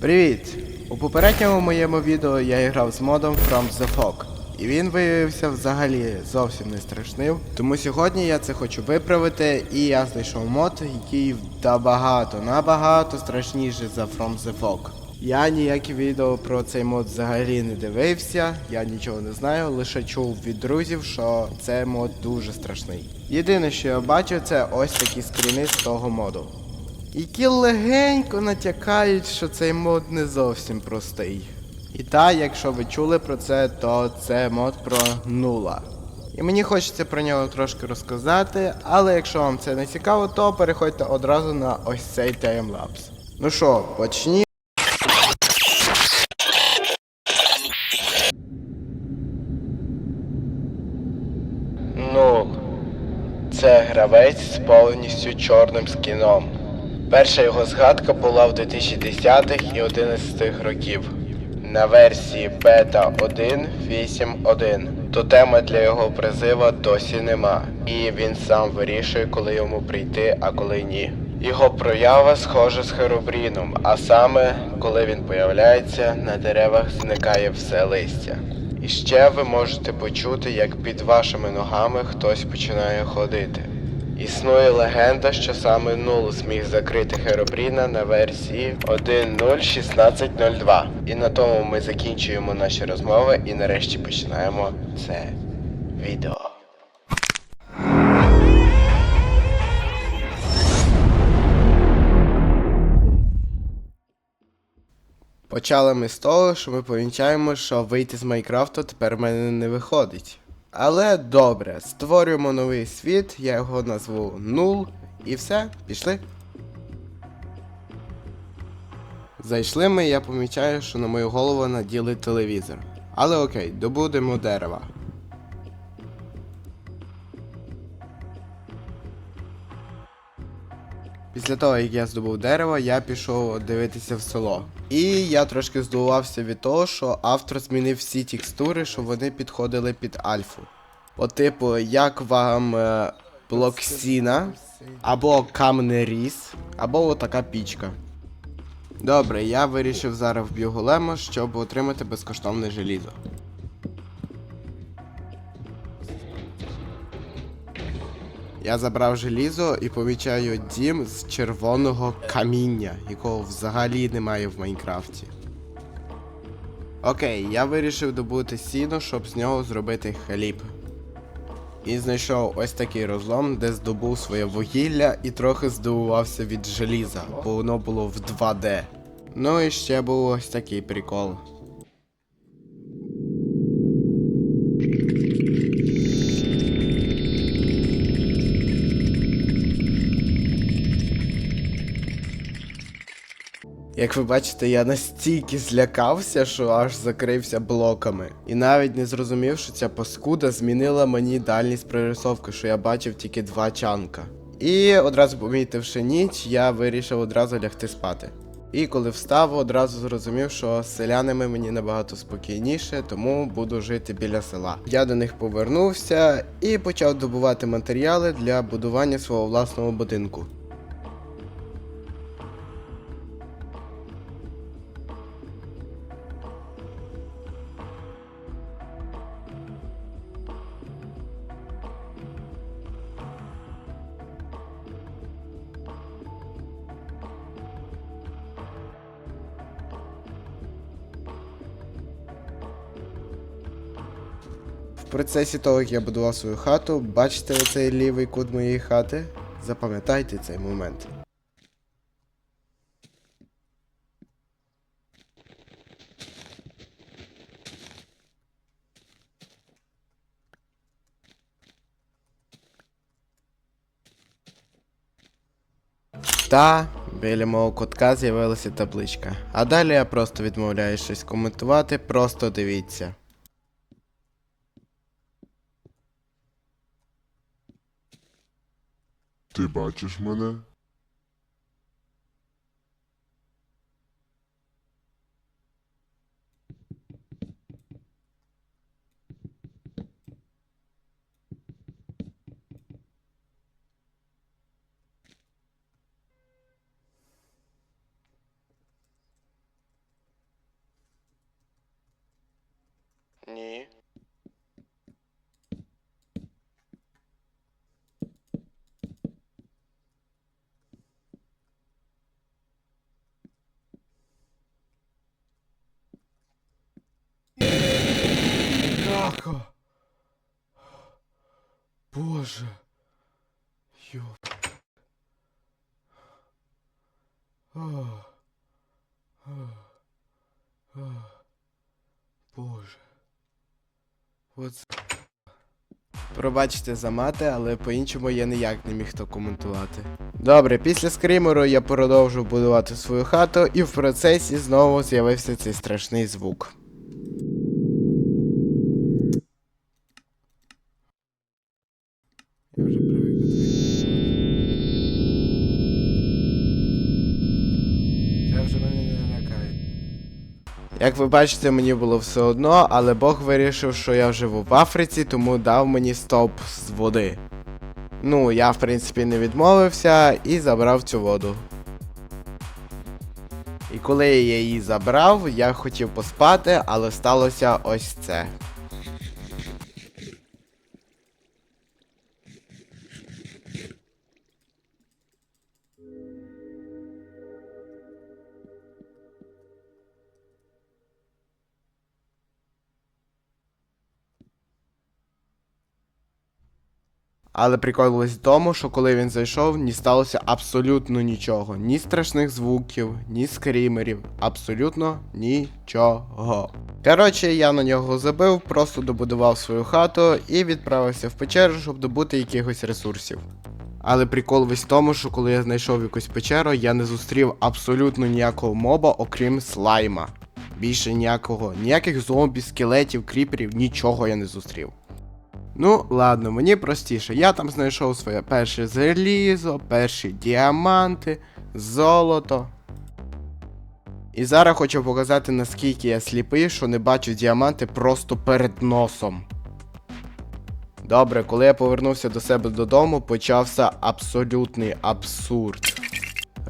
Привіт! У попередньому моєму відео я грав з модом From the Fog. І він виявився взагалі зовсім не страшним. Тому сьогодні я це хочу виправити, і я знайшов мод, який набагато, набагато страшніший за From the Fog. Я ніякі відео про цей мод взагалі не дивився, я нічого не знаю, лише чув від друзів, що цей мод дуже страшний. Єдине, що я бачив, це ось такі скріни з того моду які легенько натякають, що цей мод не зовсім простий. І та, якщо ви чули про це, то це мод про нула. І мені хочеться про нього трошки розказати, але якщо вам це не цікаво, то переходьте одразу на ось цей таймлапс. Ну що, почні. Нул. Це гравець з повністю чорним скіном. Перша його згадка була в 2010-х і 11-х років. На версії бета 1.8.1. Тотема для його призива досі нема. І він сам вирішує, коли йому прийти, а коли ні. Його проява схожа з Херобріном, а саме, коли він появляється, на деревах зникає все листя. І ще ви можете почути, як під вашими ногами хтось починає ходити. Існує легенда, що саме Нул зміг закрити Херобріна на версії 1.0.16.02. І на тому ми закінчуємо наші розмови і нарешті починаємо це відео. Почали ми з того, що ми помічаємо, що вийти з Майнкрафту тепер в мене не виходить. Але добре, створюємо новий світ, я його назву Нул, і все, пішли. Зайшли ми, я помічаю, що на мою голову наділи телевізор. Але окей, добудемо дерева. Після того, як я здобув дерево, я пішов дивитися в село. І я трошки здивувався від того, що автор змінив всі текстури, щоб вони підходили під альфу. От, типу, як вам е, блок сіна, або камний ріс, або отака пічка. Добре, я вирішив зараз вб'ю голема, щоб отримати безкоштовне желізо. Я забрав желізо і помічаю дім з червоного каміння, якого взагалі немає в Майнкрафті. Окей, я вирішив добути сіно, щоб з нього зробити хліб. І знайшов ось такий розлом, де здобув своє вугілля і трохи здивувався від желіза, бо воно було в 2D. Ну і ще був ось такий прикол. Як ви бачите, я настільки злякався, що аж закрився блоками. І навіть не зрозумів, що ця паскуда змінила мені дальність прорисовки, що я бачив тільки два чанка. І одразу помітивши ніч, я вирішив одразу лягти спати. І коли встав, одразу зрозумів, що з селянами мені набагато спокійніше, тому буду жити біля села. Я до них повернувся і почав добувати матеріали для будування свого власного будинку. В процесі того, як я будував свою хату, бачите оцей лівий кут моєї хати? Запам'ятайте цей момент. Та біля мого кутка з'явилася табличка. А далі я просто відмовляюсь щось коментувати, просто дивіться. Ти бачиш мене? Ні. Како? Боже. Ёп. Ох. Ох. Ох. Боже. От... Пробачте за мати, але по-іншому я ніяк не міг то коментувати. Добре, після скримеру я продовжив будувати свою хату, і в процесі знову з'явився цей страшний звук. Як ви бачите, мені було все одно, але Бог вирішив, що я живу в Африці, тому дав мені стоп з води. Ну, я в принципі не відмовився і забрав цю воду. І коли я її забрав, я хотів поспати, але сталося ось це. Але прикол в тому, що коли він зайшов, не сталося абсолютно нічого. Ні страшних звуків, ні скрімерів, абсолютно нічого. Коротше, я на нього забив, просто добудував свою хату і відправився в печеру, щоб добути якихось ресурсів. Але прикол весь в тому, що коли я знайшов якусь печеру, я не зустрів абсолютно ніякого моба, окрім слайма. Більше ніякого, ніяких зомбі, скелетів, кріперів, нічого я не зустрів. Ну, ладно, мені простіше. Я там знайшов своє перше залізо, перші діаманти, золото. І зараз хочу показати, наскільки я сліпий, що не бачу діаманти просто перед носом. Добре, коли я повернувся до себе додому, почався абсолютний абсурд.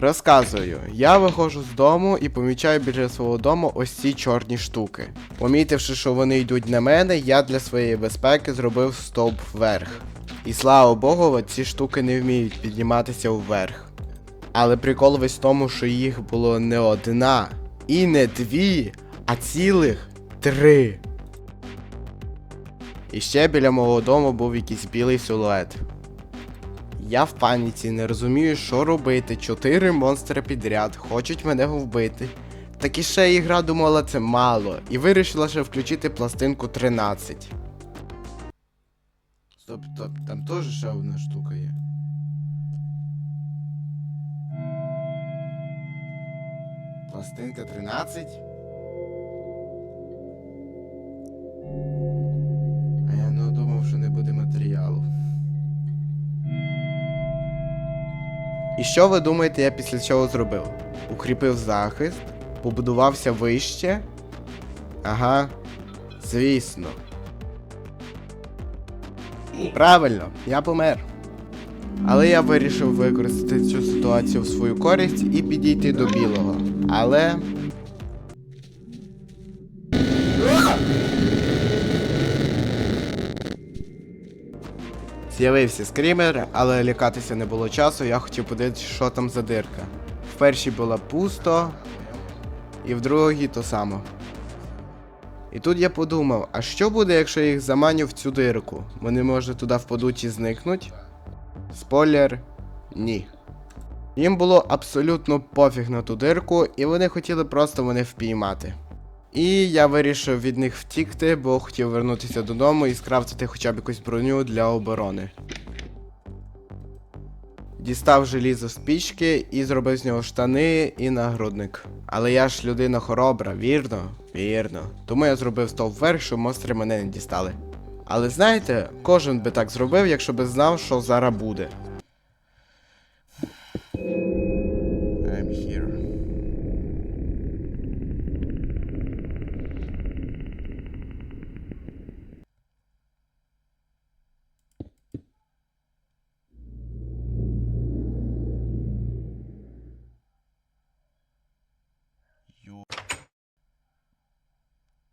Розказую, я виходжу з дому і помічаю біля свого дому ось ці чорні штуки. Помітивши, що вони йдуть на мене, я для своєї безпеки зробив стовп вверх. І слава Богу, ці штуки не вміють підніматися вверх. Але прикол весь в тому, що їх було не одна і не дві, а цілих три. І ще біля мого дому був якийсь білий силует. Я в паніці не розумію, що робити. Чотири монстри підряд хочуть мене вбити. Так і ще ігра думала це мало, і вирішила ще включити пластинку 13. Стоп, стоп, там теж ще одна штука є. Пластинка 13. І що ви думаєте, я після цього зробив? Укріпив захист, побудувався вище. Ага, звісно. Правильно, я помер. Але я вирішив використати цю ситуацію в свою користь і підійти до білого. Але. З'явився скрімер, але лякатися не було часу, я хотів подивитися, що там за дирка. В першій була пусто, і в другій то само. І тут я подумав, а що буде, якщо я їх заманю в цю дирку? Вони може туди впадуть і зникнуть? Спойлер ні. Їм було абсолютно пофіг на ту дирку, і вони хотіли просто мене впіймати. І я вирішив від них втікти, бо хотів вернутися додому і скрафтити хоча б якусь броню для оборони. Дістав желізо з пічки і зробив з нього штани і нагрудник. Але я ж людина хоробра, вірно? Вірно. Тому я зробив стовп вверх, щоб монстри мене не дістали. Але знаєте, кожен би так зробив, якщо би знав, що зараз буде.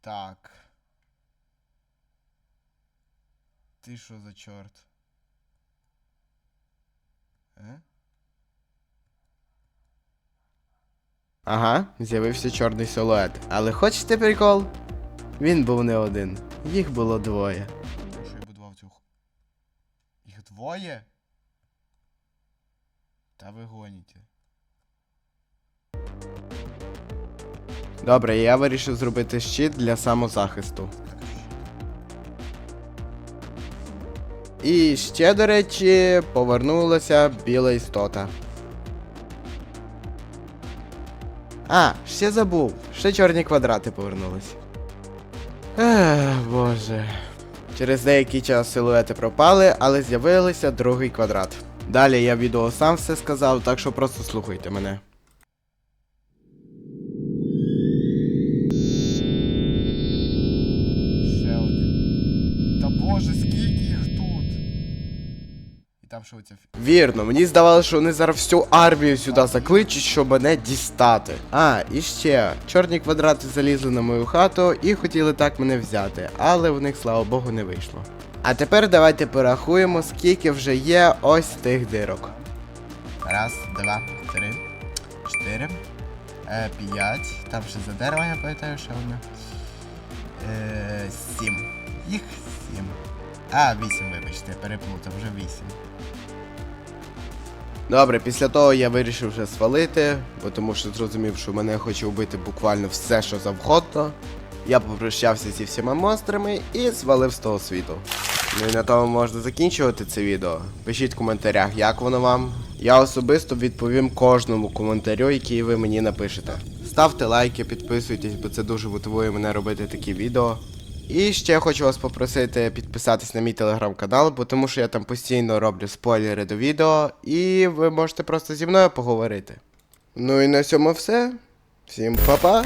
Так. ти що за чорт? Е? Ага, з'явився чорний силует. Але хочете прикол? Він був не один. Їх було двоє. Що я будував цю. Їх двоє? Та ви гоніте. Добре, я вирішив зробити щит для самозахисту. І ще, до речі, повернулася біла істота. А, ще забув. Ще чорні квадрати повернулись. Ех, боже. Через деякий час силуети пропали, але з'явилися другий квадрат. Далі я відео сам все сказав, так що просто слухайте мене. Там що оця Вірно, мені здавалося, що вони зараз всю армію сюди закличуть, щоб мене дістати. А, і ще, чорні квадрати залізли на мою хату і хотіли так мене взяти, але в них, слава Богу, не вийшло. А тепер давайте порахуємо, скільки вже є ось тих дирок. Раз, два, три, чотири, е, п'ять. Там ще за дерево, я пам'ятаю, ще одне. Е, сім. Їх сім. А, вісім, вибачте, переплутав, вже вісім. Добре, після того я вирішив вже свалити, бо тому що зрозумів, що мене хоче вбити буквально все, що завгодно. Я попрощався зі всіма монстрами і свалив з того світу. Ну і на тому можна закінчувати це відео. Пишіть в коментарях, як воно вам. Я особисто відповім кожному коментарю, який ви мені напишете. Ставте лайки, підписуйтесь, бо це дуже мотивує мене робити такі відео. І ще хочу вас попросити підписатись на мій телеграм-канал, бо тому що я там постійно роблю спойлери до відео, і ви можете просто зі мною поговорити. Ну і на цьому все. Всім па-па!